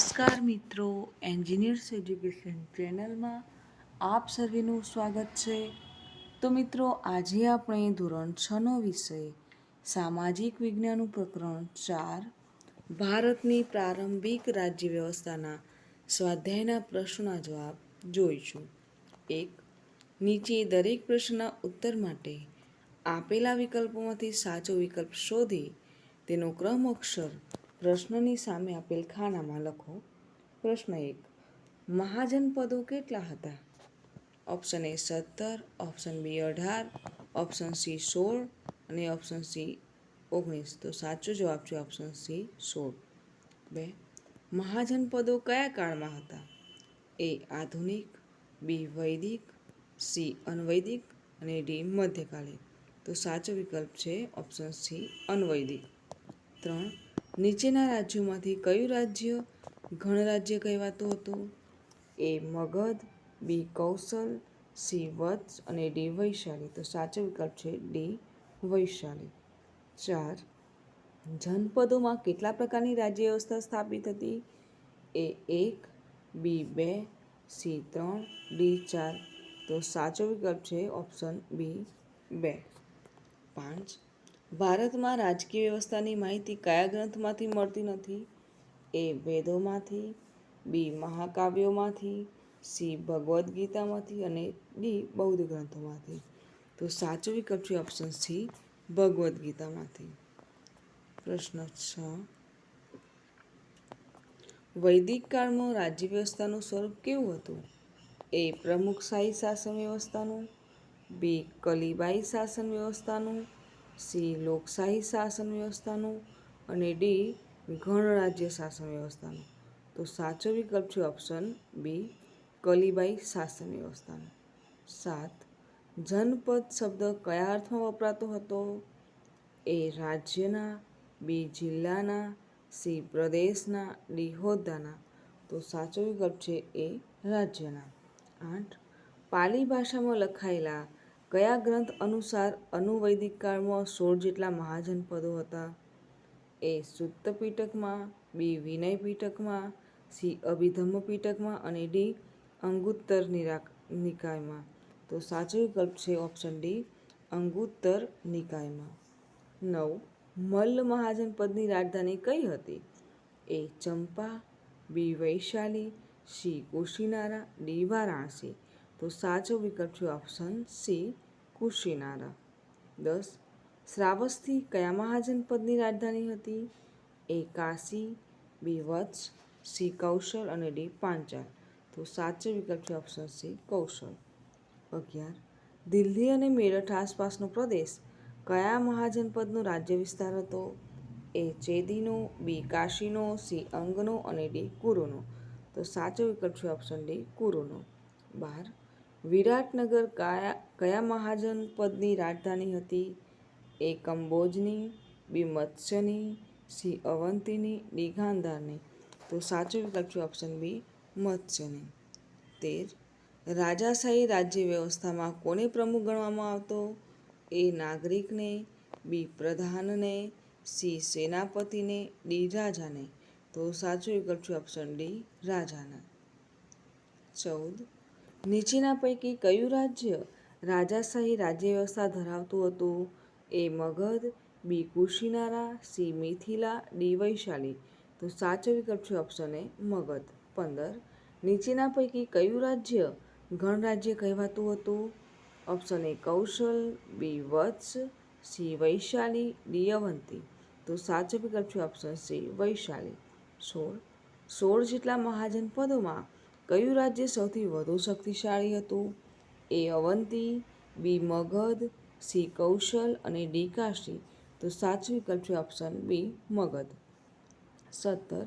નમસ્કાર મિત્રો engineers education ચેનલમાં આપ સર્વેનું સ્વાગત છે. તો મિત્રો, આજે આપણે ધોરણ છનો વિષય, સામાજિક વિજ્ઞાનનું પ્રકરણ ચાર, ભારતની પ્રારંભિક રાજ્ય વ્યવસ્થાના સ્વાધ્યાયના પ્રશ્નોના જવાબ જોઈશું. એક, નીચે દરેક પ્રશ્નના ઉત્તર માટે આપેલા વિકલ્પોમાંથી સાચો વિકલ્પ શોધી, તેનો ક્રમ અક્ષર પ્રશ્નની સામે આપેલ ખાનામાં લખો પ્રશ્ન એક મહાજનપદો કેટલા હતા? ઓપ્શન એ સત્તર ઓપ્શન બી અઢાર ઓપ્શન સી સોળ અને ઓપ્શન સી ઓગણીસ. તો સાચો જવાબ છે ઓપ્શન સી સોળ. બે મહાજનપદો કયા કાળમાં હતા? એ આધુનિક બી વૈદિક સી અનવૈદિક અને ડી મધ્યકાલીન. તો સાચો વિકલ્પ છે ઓપ્શન સી અનવૈદિક. ત્રણ નીચેના રાજ્યોમાંથી કયું રાજ્ય ગણરાજ્ય કહેવાતું હતું? A Magadh, B Kaushal, C વત્સ અને ડી વૈશાલી. તો સાચો વિકલ્પ છે ડી વૈશાલી. ચાર, જનપદોમાં કેટલા પ્રકારની રાજ્ય વ્યવસ્થા સ્થાપિત હતી? એ એક, બી બે, સી ત્રણ, ડી ચાર. તો સાચો વિકલ્પ છે ઓપ્શન બી બે. પાંચ ભારતમાં રાજકીય વ્યવસ્થાની માહિતી કયા ગ્રંથમાંથી મળતી નથી? એ વેદોમાંથી, બી મહાકાવ્યોમાંથી, સી ભગવદ્ ગીતામાંથી અને ડી બૌદ્ધ ગ્રંથોમાંથી. તો સાચો વિકલ્પ છે ઓપ્શન સી ભગવદ્ ગીતામાંથી પ્રશ્ન છ. વૈદિક કાળમાં રાજ્ય વ્યવસ્થાનું સ્વરૂપ કેવું હતું? એ પ્રમુખશાહી શાસન વ્યવસ્થાનું, બી કલીબાઈ શાસન વ્યવસ્થાનું સી લોકશાહી શાસન વ્યવસ્થાનું અને ડી ગણરાજ્ય શાસન વ્યવસ્થાનું. તો સાચો વિકલ્પ છે ઓપ્શન બી, કલીબાઈ શાસન વ્યવસ્થાનું. સાત, જનપદ શબ્દ કયા અર્થમાં વપરાતો હતો? એ રાજ્યના, બી જિલ્લાના, સી પ્રદેશના, ડી હોદ્દાના. તો સાચો વિકલ્પ છે એ રાજ્યના. આઠ, પાલી ભાષામાં લખાયેલા કયા ગ્રંથ અનુસાર અનુવૈદિક કાળમાં સોળ જેટલા મહાજનપદો હતા? એ સુત્ત પીટકમાં બી વિનય પીટકમાં સી અભિધમ્મ પીટકમાં અને ડી અંગુત્તર નિરા નિકાયમાં. તો સાચો વિકલ્પ છે ઓપ્શન ડી, અંગુત્તર નિકાયમાં. નવ, મલ્લ મહાજનપદની રાજધાની કઈ હતી? A Champa, B Vaishali, C Kushinara, D Varanasi. તો સાચો વિકલ્પ છે ઓપ્શન સી કુશીનારા દસ, શ્રાવસ્તી કયા મહાજનપદની રાજધાની હતી? એ, કાશી, બી, વત્સ, સી, કૌશલ અને ડી, પાંચાલ. તો સાચો વિકલ્પ છે ઓપ્શન સી, કૌશલ. અગિયાર, દિલ્હી અને મેરઠ આસપાસનો પ્રદેશ કયા મહાજનપદનો રાજ્ય વિસ્તાર હતો? એ, ચેદીનો, બી, કાશીનો, સી, અંગનો અને ડી, કુરુનો. તો સાચો વિકલ્પ છે ઓપ્શન ડી, કુરુનો. બાર વિરાટનગર કયા કયા મહાજનપદની રાજધાની હતી? એ કંબોજની, બી મત્સ્યની, સી અવંતીની, ડી ગાંધારની. તો સાચું લખ્યું ઓપ્શન બી, મત્સ્યની. તેર. રાજાશાહી રાજ્ય વ્યવસ્થામાં કોને પ્રમુખ ગણવામાં આવતો? એ નાગરિકને, બી પ્રધાનને, સી સેનાપતિને, ડી રાજાને. તો સાચું વિકલ્પ છે ઓપ્શન ડી, રાજાના. ચૌદ. નીચેના પૈકી કયું રાજ્ય રાજાશાહી રાજ્ય વ્યવસ્થા ધરાવતું હતું? A Magadh, B Kushinara, C Mithila, D Vaishali. તો સાચો વિકલ્પ છે ઓપ્શન એ મગધ. પંદર, નીચેના પૈકી કયું રાજ્ય ગણરાજ્ય કહેવાતું હતું? Option A Kaushal, B Vats, C Vaishali, D Avanti. તો સાચો વિકલ્પ છે ઓપ્શન સી વૈશાલી. સોળ સોળ જેટલા મહાજનપદોમાં કયું રાજ્ય સૌથી વધુ શક્તિશાળી હતું? A Avanti, B Magadh, C Kaushal અને ડી કાશી. તો સાચો વિકલ્પ છે ઓપ્શન બી મગધ. સત્તર.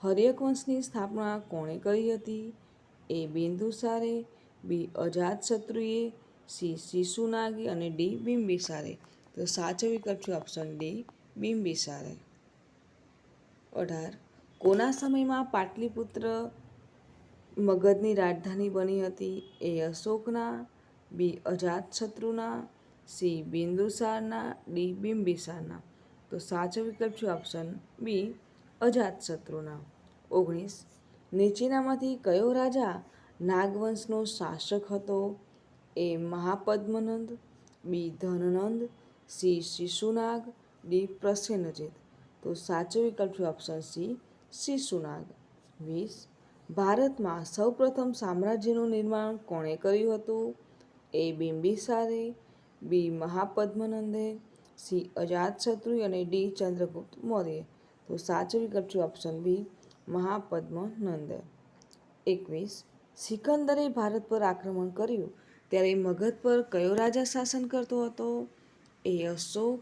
હર્યક વંશની સ્થાપના કોણે કરી હતી? એ બિંદુસારે, બી અજાતશત્રુએ, સી શિશુનાગી અને ડી બિંબિસારે. તો સાચો વિકલ્પ છે ઓપ્શન ડી બિંબિસારે. અઢાર. કોના સમયમાં પાટલીપુત્ર મગધની રાજધાની બની હતી એ અશોકના, બી અજાતશત્રુના, સી બિંદુસારના, ડી બિંબિસારના. તો સાચો વિકલ્પ છે ઓપ્શન બી અજાતશત્રુના. ઓગણીસ. નીચેનામાંથી કયો રાજા નાગવંશનો શાસક હતો? એ મહાપદ્મનંદ, બી ધનનંદ, સી શિશુનાગ, ડી પ્રસેનજીત તો સાચો વિકલ્પ છે ઓપ્શન સી શિશુનાગ. વીસ. ભારતમાં સૌપ્રથમ સામ્રાજ્યનું નિર્માણ કોણે કર્યું હતું? એ. બિંબિસારે બી. મહાપદ્મનંદે, સી. અજાતશત્રુ અને ડી. ચંદ્રગુપ્ત મૌર્ય. તો સાચો વિકલ્પ છે ઓપ્શન બી મહાપદ્મનંદ. એકવીસ, સિકંદરે ભારત પર આક્રમણ કર્યું, ત્યારે મગધ પર કયો રાજા શાસન કરતો હતો? A. Ashok,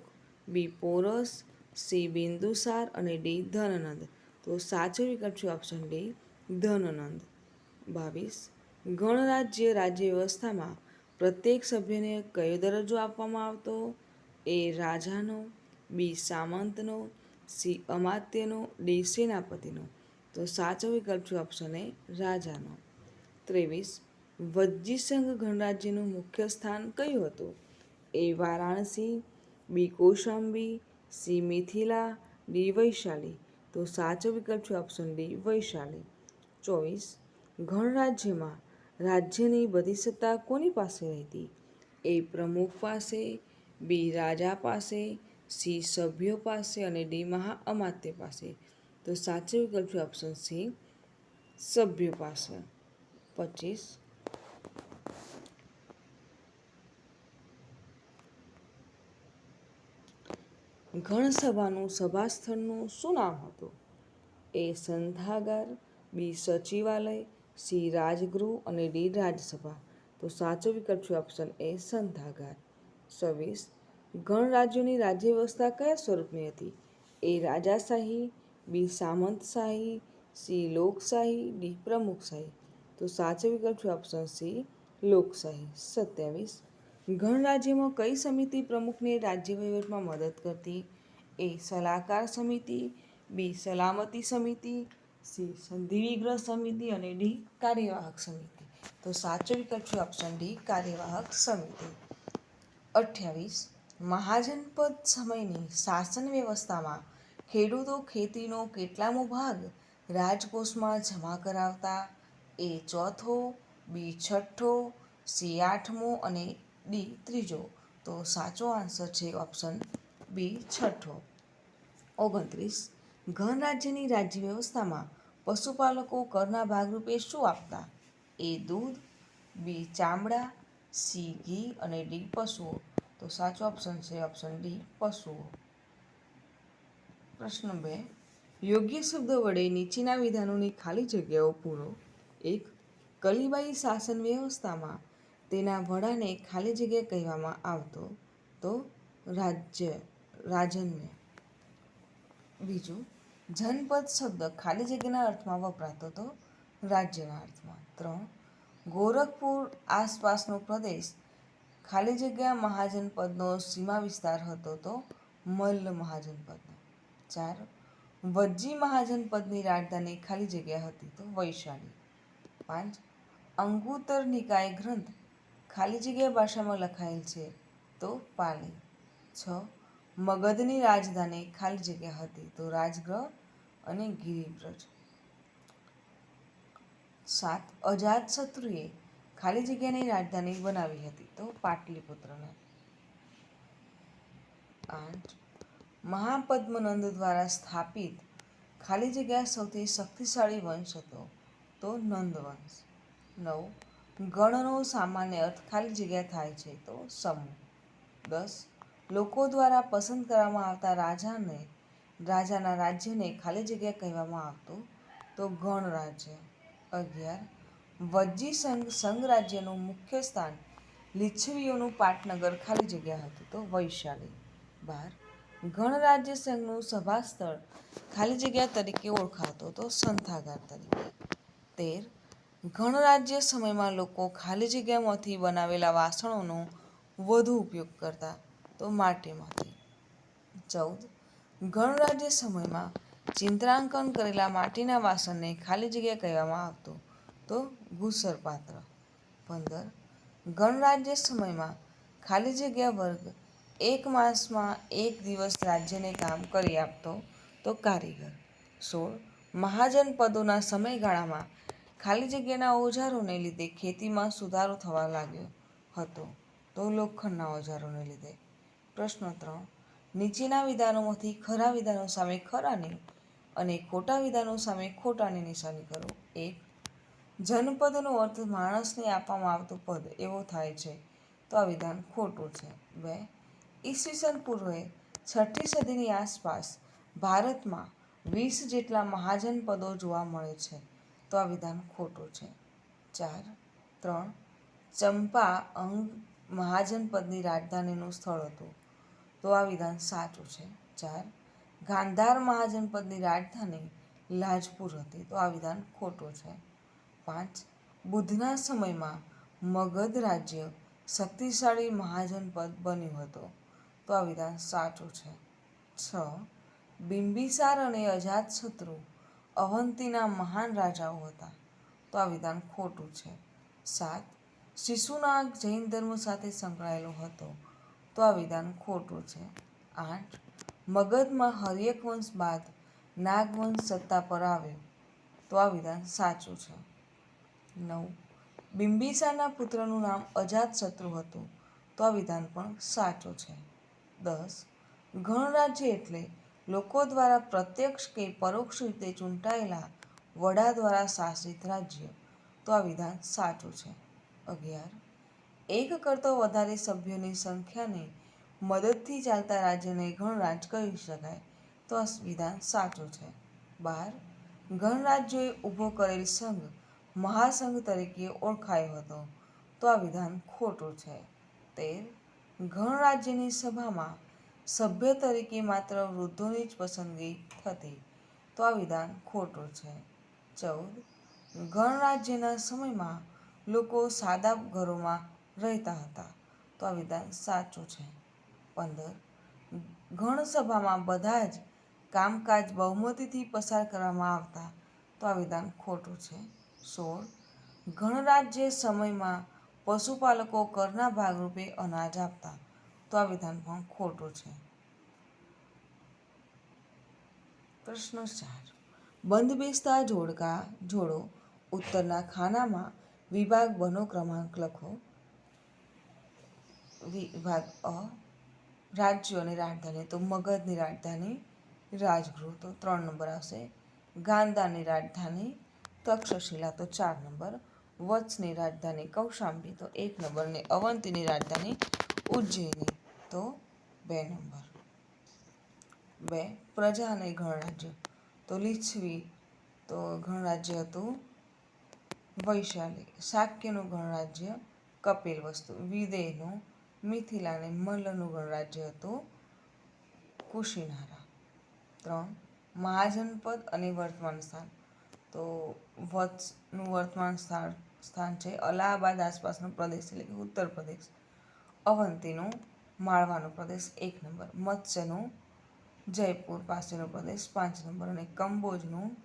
B. Porus, C. Bindusar અને ડી. ધનનંદ. તો સાચો વિકલ્પ છે ઓપ્શન ડી ધનનંદ. બાવીસ. ગણરાજ્ય રાજ્ય વ્યવસ્થામાં પ્રત્યેક સભ્યને કયો દરજ્જો આપવામાં આવતો? એ રાજાનો, બી સામંતનો, સી અમાત્યનો, ડી સેનાપતિનો. તો સાચો વિકલ્પ છે ઓપ્શન એ રાજાનો. ત્રેવીસ. વજ્જીસંઘ ગણરાજ્યનું મુખ્ય સ્થાન કયું હતું? A Varanasi, B Kaushambi, C Mithila, D Vaishali. તો સાચો વિકલ્પ છે ઓપ્શન ડી વૈશાલી. ચોવીસ. ગણરાજ્યમાં રાજ્યની બધી સત્તા કોની પાસે રહેતી? એ પ્રમુખ પાસે, બી રાજા પાસે, સી સભ્યો પાસે અને ડી મહા અમાત્ય પાસે. તો સાચો વિકલ્પ છે ઓપ્શન સી, સભ્યો પાસે. પચીસ. ગણસભાનું સભા સ્થળનું શું નામ હતું? એ સંધાગાર બી સચિવાલય, સી રાજગૃહ અને ડી રાજસભા તો સાચો વિકલ્પ છે ઓપ્શન એ સંધાગાર. છવ્વીસ ગણરાજ્યોની રાજ્ય વ્યવસ્થા કયા સ્વરૂપની હતી? એ રાજાશાહી, બી સામંતશાહી, સી લોકશાહી, ડી પ્રમુખશાહી. તો સાચો વિકલ્પ છે ઓપ્શન સી લોકશાહી. સત્યાવીસ, ઘણ રાજ્યમાં કઈ સમિતિ પ્રમુખને રાજ્ય વહીવટમાં મદદ કરતી? એ સલાહકાર સમિતિ, બી સલામતી સમિતિ સી, સંધિ વિગ્રહ સમિતિ અને ડી, કાર્યવાહક સમિતિ. તો સાચો વિકલ્પ છે ઓપ્શન ડી, કાર્યવાહક સમિતિ. અઠ્યાવીસ, મહાજનપદ સમયની શાસન વ્યવસ્થામાં ખેડૂતો ખેતીનો કેટલામો ભાગ રાજકોષમાં જમા કરાવતા? એ ચોથો, બી છઠ્ઠો, સી આઠમો અને ડી ત્રીજો. તો સાચો આન્સર છે ઓપ્શન બી છઠ્ઠો. ઓગણત્રીસ ગણરાજ્યની રાજ્ય વ્યવસ્થામાં પશુપાલકો કરના ભાગરૂપે શું આપતા? એ દૂધ, બી ચામડા, સી ઘી અને ડી પશુઓ. તો સાચો ઓપ્શન છે ઓપ્શન ડી પશુઓ. પ્રશ્ન બે. યોગ્ય શબ્દ વડે નીચેના વિધાનોની ખાલી જગ્યાઓ પૂરો. એક, કલીબાઈ શાસન વ્યવસ્થામાં તેના વડાને ખાલી જગ્યા કહેવામાં આવતો. તો રાજ્ય રાજન્ય બીજું જનપદ શબ્દ ખાલી જગ્યાના અર્થમાં વપરાતો તો રાજ્યના અર્થમાં. ત્રણ, ગોરખપુર આસપાસનો પ્રદેશ ખાલી જગ્યા મહાજનપદનો સીમા વિસ્તાર હતો તો મલ્લ મહાજનપદનો ચાર, વજ્જી મહાજનપદની રાજધાની ખાલી જગ્યા હતી તો વૈશાલી. પાંચ, અંગુતર નિકાય ગ્રંથ ખાલી જગ્યા ભાષામાં લખાયેલ છે તો પાલી. છ, મગધની રાજધાની ખાલી જગ્યા હતી તો રાજગ્રહ અને ગિરિબ્રજ સાત અજાતશત્રુએ ખાલી જગ્યાની રાજધાની બનાવી હતી તો પાટલીપુત્રને. આઠ મહાપદ્મનંદ દ્વારા સ્થાપિત ખાલી જગ્યા સૌથી શક્તિશાળી વંશ હતો તો નંદવંશ. નવ ગણનો સામાન્ય અર્થ ખાલી જગ્યા થાય છે તો સમૂહ. દસ લોકો દ્વારા પસંદ કરવામાં આવતા રાજાને રાજાના રાજ્યને ખાલી જગ્યા કહેવામાં આવતું, તો ગણ રાજ્ય, અગિયાર. વજ્જી સંઘ સંઘ રાજ્યનું મુખ્ય સ્થાન લીછવીઓનું પાટનગર ખાલી જગ્યા હતું, તો વૈશાલી. બાર. ગણરાજ્ય સંઘનું સભા સ્થળ ખાલી જગ્યા તરીકે ઓળખાતો, તો સંથાગાર તરીકે. તેર. ગણરાજ્ય સમયમાં લોકો ખાલી જગ્યામાંથી બનાવેલા વાસણોનો વધુ ઉપયોગ કરતા, તો માટીમાંથી. ચૌદ. ગણરાજ્ય સમયમાં ચિત્રાંકન કરેલા માટીના વાસણને ખાલી જગ્યા કહેવામાં આવતું તો ગુસર પાત્ર. પંદર, ગણરાજ્ય સમયમાં ખાલી જગ્યા વર્ગ એક માસમાં એક દિવસ રાજ્યને કામ કરી આપતો તો કારીગર. સોળ મહાજનપદોના સમયગાળામાં ખાલી જગ્યાના ઓજારોને લીધે ખેતીમાં સુધારો થવા લાગ્યો હતો તો લોખંડના ઓજારોને લીધે. પ્રશ્ન ત્રણ નીચેના વિધાનોમાંથી ખરા વિધાનો સામે ખરાની અને ખોટા વિધાનો સામે ખોટાની નિશાની કરો. એક, જનપદનો અર્થ માણસને આપવામાં આવતું પદ એવો થાય છે. તો આ વિધાન ખોટું છે. બે, ઈસવીસન પૂર્વે છઠ્ઠી સદીની આસપાસ ભારતમાં વીસ જેટલા મહાજનપદો જોવા મળે છે. તો આ વિધાન ખોટું છે. ચાર, ત્રણ, ચંપા અંગ મહાજનપદની રાજધાનીનું સ્થળ હતું. તો આ વિધાન સાચું છે. ચાર, ગાંધાર મહાજનપદની રાજધાની લાજપુર હતી, તો આ વિધાન ખોટું છે. પાંચ, બુદ્ધના સમયમાં મગધ રાજ્ય શક્તિશાળી મહાજનપદ બન્યું હતું, તો આ વિધાન સાચું છે. છ, બિંબિસાર અને અજાતશત્રુ અવંતીના મહાન રાજાઓ હતા, તો આ વિધાન ખોટું છે. સાત, શિશુનાગ જૈન ધર્મ સાથે સંકળાયેલો હતો તો આ વિધાન ખોટું છે. આઠ. મગધમાં હરિયક વંશ બાદ નાગવંશ સત્તા પર આવ્યો. તો આ વિધાન સાચું છે. નવ. બિંબિસાના પુત્રનું નામ અજાતશત્રુ હતું. તો આ વિધાન પણ સાચું છે. દસ. ગણરાજ્ય એટલે લોકો દ્વારા પ્રત્યક્ષ કે પરોક્ષ રીતે ચૂંટાયેલા વડા દ્વારા શાસિત રાજ્ય. તો આ વિધાન સાચું છે. અગિયાર. એક કરતો વધારે સભ્યોની સંખ્યાને મદદથી ચાલતા રાજ્યને ગણરાજ કહી શકાય. તો આ વિધાન સાચું છે. બાર, ગણરાજ્યોએ ઊભો કરેલ સંઘ મહાસંઘ તરીકે ઓળખાયો હતો. તો આ વિધાન ખોટું છે. તેર, ગણરાજ્યની સભામાં સભ્ય તરીકે માત્ર વૃદ્ધોની જ પસંદગી થતી. તો આ વિધાન ખોટું છે. ચૌદ, ગણરાજ્યના સમયમાં લોકો સાદા ઘરોમાં રહેતા હતા. તો આ વિધાન સાચું છે. પંદર. ગણસભામાં બધા જ કામકાજ બહુમતીથી પસાર કરવામાં આવતા. તો આ વિધાન ખોટું છે. સોળ. ગણરાજ્ય સમયમાં પશુપાલકો કરના ભાગરૂપે અનાજ આપતા. તો આ વિધાન પણ ખોટું છે. પ્રશ્ન ચાર. બંધ બેસતા જોડકા, જોડો, ઉત્તરના ખાનામાં વિભાગ બનો ક્રમાંક લખો. વિભાગ અ, રાજ્યોની રાજધાની, તો મગધની રાજધાની, રાજગૃહ, તો ત્રણ નંબર આવશે. ગાંધાની રાજધાની, તક્ષશિલા, તો ચાર નંબર. વત્સની રાજધાની, કૌશાંબી, તો એક નંબર. ને અવંતીની રાજધાની, ઉજ્જૈની, તો બે નંબર. બે પ્રજા અને ગણરાજ્ય, તો લીછવી તો ગણરાજ્ય હતું વૈશાલી. શાક્યનું ગણરાજ્ય, કપિલ વસ્તુ. વિદેહનું મિથિલા અને મલ્લનું ગણરાજ્ય હતું કુશીનારા. ત્રણ મહાજનપદ અને વર્તમાન સ્થાન. તો વત્સનું વર્તમાન સ્થાન સ્થાન છે અલ્હાબાદ આસપાસનો પ્રદેશ એટલે કે ઉત્તર પ્રદેશ. અવંતીનું, માળવાનો પ્રદેશ એક નંબર. મત્સ્યનું, જયપુર પાસેનો પ્રદેશ પાંચ નંબર. અને કંબોજનું,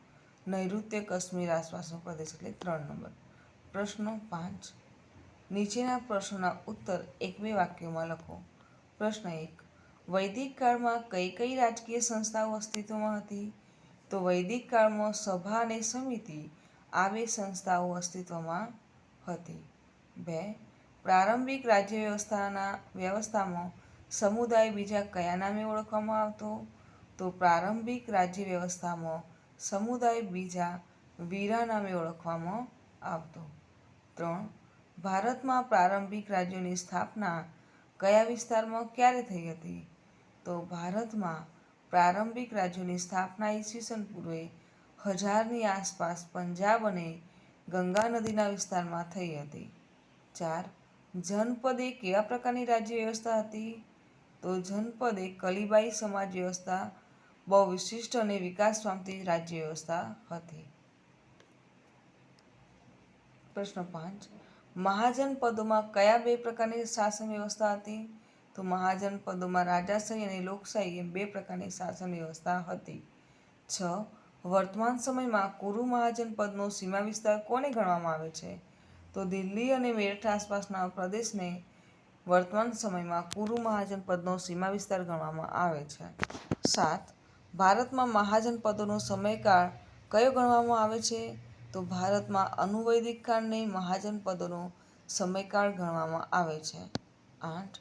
નૈઋત્ય કાશ્મીર આસપાસનો પ્રદેશ એટલે ત્રણ નંબર. પ્રશ્નો પાંચ નીચેના પ્રશ્નોના ઉત્તર એક બે વાક્યોમાં લખો. પ્રશ્ન એક, વૈદિક કાળમાં કઈ કઈ રાજકીય સંસ્થાઓ અસ્તિત્વમાં હતી? તો વૈદિક કાળમાં સભા અને સમિતિ આ બે સંસ્થાઓ અસ્તિત્વમાં હતી. બે, પ્રારંભિક રાજ્ય વ્યવસ્થાના વ્યવસ્થામાં સમુદાય બીજા કયા નામે ઓળખવામાં આવતો? તો પ્રારંભિક રાજ્ય વ્યવસ્થામાં સમુદાય બીજા વીરા નામે ઓળખવામાં આવતો. ત્રણ ભારતમાં પ્રારંભિક રાજ્યોની સ્થાપના કયા વિસ્તારમાં ક્યારે થઈ હતી? તો ભારતમાં પ્રારંભિક રાજ્યોની સ્થાપના ઈસવીસન પૂર્વે હજારની આસપાસ પંજાબ અને ગંગા નદીના વિસ્તારમાં થઈ હતી. ચાર, જનપદ કેવા પ્રકારની રાજ્ય વ્યવસ્થા હતી? તો જનપદ કલીબાઈ સમાજ વ્યવસ્થા, બહુ વિશિષ્ટ અને વિકાસ પામતી રાજ્ય વ્યવસ્થા હતી. પ્રશ્ન પાંચ મહાજનપદોમાં કયા બે પ્રકારની શાસન વ્યવસ્થા હતી? તો મહાજનપદોમાં રાજાશાહી અને લોકશાહી એમ બે પ્રકારની શાસન વ્યવસ્થા હતી. છ. વર્તમાન સમયમાં કુરુ મહાજનપદનો સીમા વિસ્તાર કોને ગણવામાં આવે છે? તો દિલ્હી અને મેરઠ આસપાસના પ્રદેશને વર્તમાન સમયમાં કુરુ મહાજનપદનો સીમા વિસ્તાર ગણવામાં આવે છે. સાત. ભારતમાં મહાજનપદોનો સમયકાળ કયો ગણવામાં આવે છે? તો ભારતમાં અનુવૈદિક કાળને મહાજનપદોનો સમયકાળ ગણવામાં આવે છે. આઠ.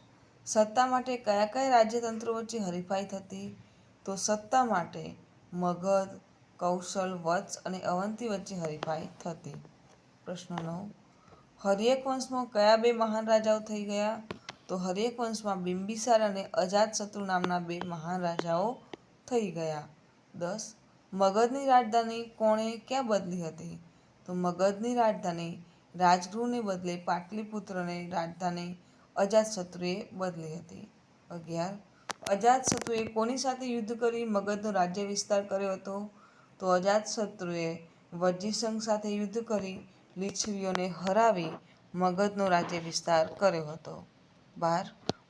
સત્તા માટે કયા કયા રાજ્યતંત્રો વચ્ચે હરીફાઈ થતી? તો સત્તા માટે મગધ, કૌશલ, વત્સ અને અવંતી વચ્ચે હરીફાઈ થતી. પ્રશ્ન નવ. હરિયક વંશમાં કયા બે મહાન રાજાઓ થઈ ગયા? તો હર્યક વંશમાં બિંબિસાર અને અજાતશત્રુ નામના બે મહાન રાજાઓ થઈ ગયા. દસ. મગધની રાજધાની કોણે ક્યાં બદલી હતી? તો મગધની રાજધાની રાજગૃહને બદલે પાટલીપુત્રને રાજધાની અજાતશત્રુએ બદલી હતી. અગિયાર. અજાતશત્રુએ કોની સાથે યુદ્ધ કરી મગધનો રાજ્ય વિસ્તાર કર્યો હતો? તો અજાતશત્રુએ વજ્જીસંઘ સાથે યુદ્ધ કરી લીછવીઓને હરાવી મગધનો રાજ્ય વિસ્તાર કર્યો હતો. બાર.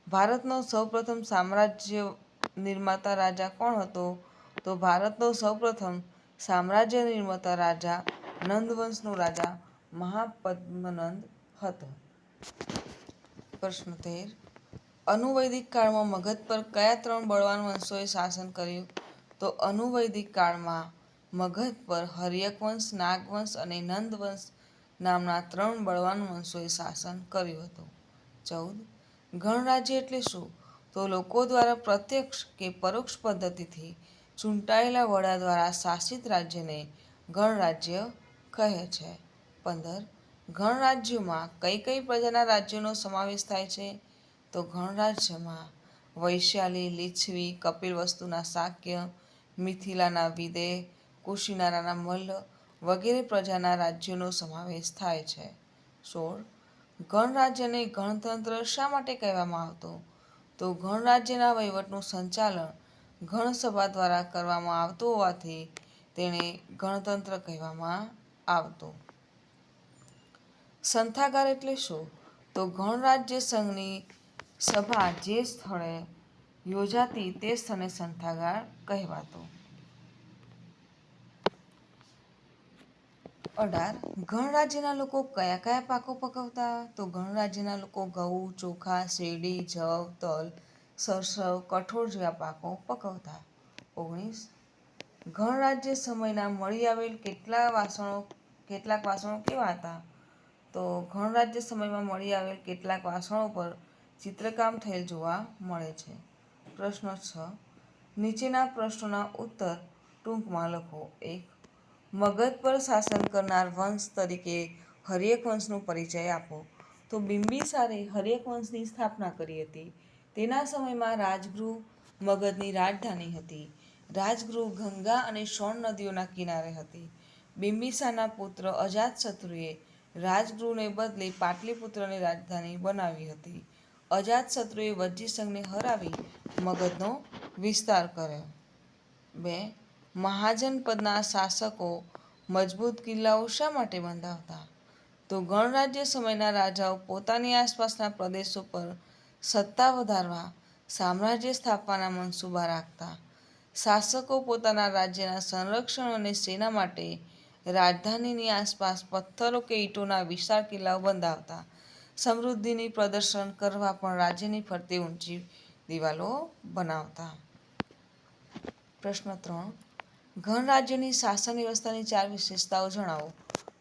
ભારતનો સૌપ્રથમ સામ્રાજ્ય નિર્માતા રાજા કોણ હતો? તો ભારતનો સૌપ્રથમ સામ્રાજ્ય નિર્માતા રાજા નંદવંશનો રાજા મહાપદ્મનંદ હતો. પ્રશ્ન તેર. અનુવૈદિક કાળમાં મગધ પર કયા ત્રણ બળવાન વંશોએ શાસન કર્યું? તો અનુવૈદિક કાળમાં મગધ પર હર્યક વંશ નાગવંશ અને નંદવંશ નામના ત્રણ બળવાન વંશોએ શાસન કર્યું હતું. ચૌદ. ગણરાજ્ય એટલે શું? તો લોકો દ્વારા પ્રત્યક્ષ કે પરોક્ષ પદ્ધતિથી ચૂંટાયેલા વડા દ્વારા શાસિત રાજ્યને ગણરાજ્ય કહે છે. પંદર ગણરાજ્યોમાં કઈ કઈ પ્રજાના રાજ્યોનો સમાવેશ થાય છે? તો ગણરાજ્યમાં વૈશાલી લીછવી કપિલવસ્તુના શાક્ય મિથિલાના વિદેહ કુશીનારાના મલ્લ વગેરે પ્રજાના રાજ્યોનો સમાવેશ થાય છે. સોળ ગણરાજ્યને ગણતંત્ર શા માટે કહેવામાં આવતું? તો ગણરાજ્યના વહીવટનું સંચાલન ગણસભા દ્વારા કરવામાં આવતું હોવાથી તેને ગણતંત્ર કહેવામાં આવતું. સંથાગાર એટલે શું? તો ગણરાજ્ય સંઘની સભા જે સ્થળે યોજાતી તે સ્થળે સંથાગાર કહેવાતો. અઢાર. ગણરાજ્યના લોકો કયા કયા પાકો પકવતા? તો ગણરાજ્યના લોકો ઘઉં, ચોખા, શેરડી, જવ, તલ સરસવ, કઠોળ જેવા પાકો પકવતા. ઓગણીસ. ગણરાજ્ય સમયના મળી આવેલ કેટલા વાસણો, કેટલાક વાસણો કેવા હતા? તો ગણરાજ્ય સમયમાં મળી આવેલ કેટલાક વાસણો પર ચિત્રકામ થયેલ જોવા મળે છે. પ્રશ્ન છ. નીચેના પ્રશ્નોના ઉત્તર ટૂંકમાં લખો. એક. મગધ પર શાસન કરનાર વંશ તરીકે હરિયક વંશનો પરિચય આપો. તો બિંબિસારે હરિયક વંશની સ્થાપના કરી હતી. તેના સમયમાં રાજગૃહ મગધની રાજધાની હતી. રાજગૃહ ગંગા અને શોણ નદીઓના કિનારે હતી. બિંબિસાના પુત્ર અજાતશત્રુએ રાજગૃહને બદલે પાટલીપુત્રની રાજધાની બનાવી હતી. અજાતશત્રુએ વજ્જીસંઘને હરાવી મગધનો વિસ્તાર કર્યો. બે મહાજનપદના શાસકો મજબૂત કિલ્લાઓ શા માટે બંધાવતા? તો ગણરાજ્ય સમયના રાજાઓ પોતાની આસપાસના પ્રદેશો પર સત્તા વધારવા, સામ્રાજ્ય સ્થાપવાના મનસૂબા રાખતા. શાસકો પોતાના રાજ્યના સંરક્ષણ અને સેના માટે રાજધાનીની આસપાસ પથ્થરો કે ઈંટોના વિશાળ કિલ્લાઓ બંધાવતા. સમૃદ્ધિની પ્રદર્શન કરવા પણ રાજ્યની ફરતે ઊંચી દિવાલો બનાવતા. પ્રશ્ન ત્રણ. ગણરાજ્યની શાસન વ્યવસ્થાની ચાર વિશેષતાઓ જણાવો.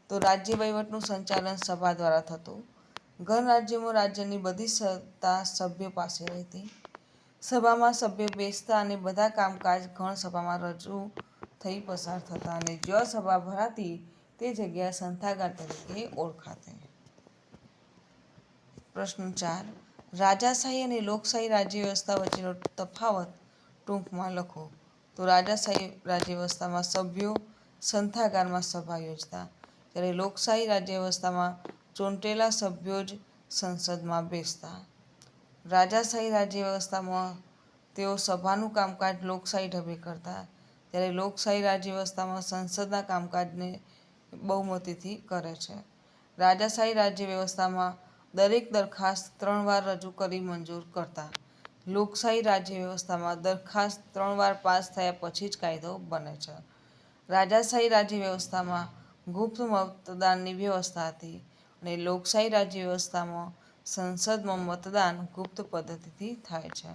તો રાજ્ય વહીવટનું સંચાલન સભા દ્વારા થતું. ગણરાજ્યમાં રાજ્યની બધી સત્તા સભ્ય પાસે રહેતી. સભામાં સભ્ય બેસતા અને બધા કામકાજ ગણસભામાં રજૂ થઈ પસાર થતા અને જ્યાં સભા ભરાતી તે જગ્યા સંથાગાર તરીકે ઓળખાતી. પ્રશ્ન ચાર. રાજાશાહી અને લોકશાહી રાજ્ય વ્યવસ્થા વચ્ચેનો તફાવત ટૂંકમાં લખો. તો રાજાશાહી રાજ્ય વ્યવસ્થામાં સભ્યો સંથાગારમાં સભા યોજતા. જ્યારે લોકશાહી રાજ્ય વ્યવસ્થામાં ચૂંટેલા સભ્યો જ સંસદમાં બેસતા. રાજાશાહી રાજ્ય વ્યવસ્થામાં તેઓ સભાનું કામકાજ લોકશાહી ઢબે કરતા. જ્યારે લોકશાહી રાજ્ય વ્યવસ્થામાં સંસદના કામકાજને બહુમતીથી કરે છે. રાજાશાહી રાજ્ય વ્યવસ્થામાં દરેક દરખાસ્ત ત્રણ વાર રજૂ કરી મંજૂર કરતા. લોકશાહી રાજ્ય વ્યવસ્થામાં દરખાસ્ત ત્રણ વાર પાસ થયા પછી જ કાયદો બને છે. રાજાશાહી રાજ્ય વ્યવસ્થામાં ગુપ્ત મતદાનની વ્યવસ્થા હતી. અને લોકશાહી રાજ્ય વ્યવસ્થામાં સંસદમાં મતદાન ગુપ્ત પદ્ધતિથી થાય છે.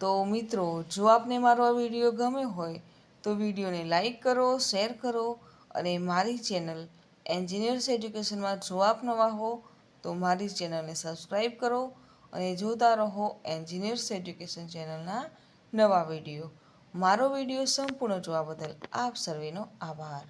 તો મિત્રો, જો આપને મારો આ વીડિયો ગમ્યો હોય, તો વિડીયોને લાઈક કરો, શેર કરો અને મારી ચેનલ એન્જિનિયર્સ એજ્યુકેશનમાં જો આપ નવા હો, તો મારી ચેનલને સબસ્ક્રાઈબ કરો અને જોતા રહો એન્જિનિયર્સ એજ્યુકેશન ચેનલના નવા વીડિયો. મારો વીડિયો સંપૂર્ણ જોવા બદલ આપ સર્વેનો આભાર.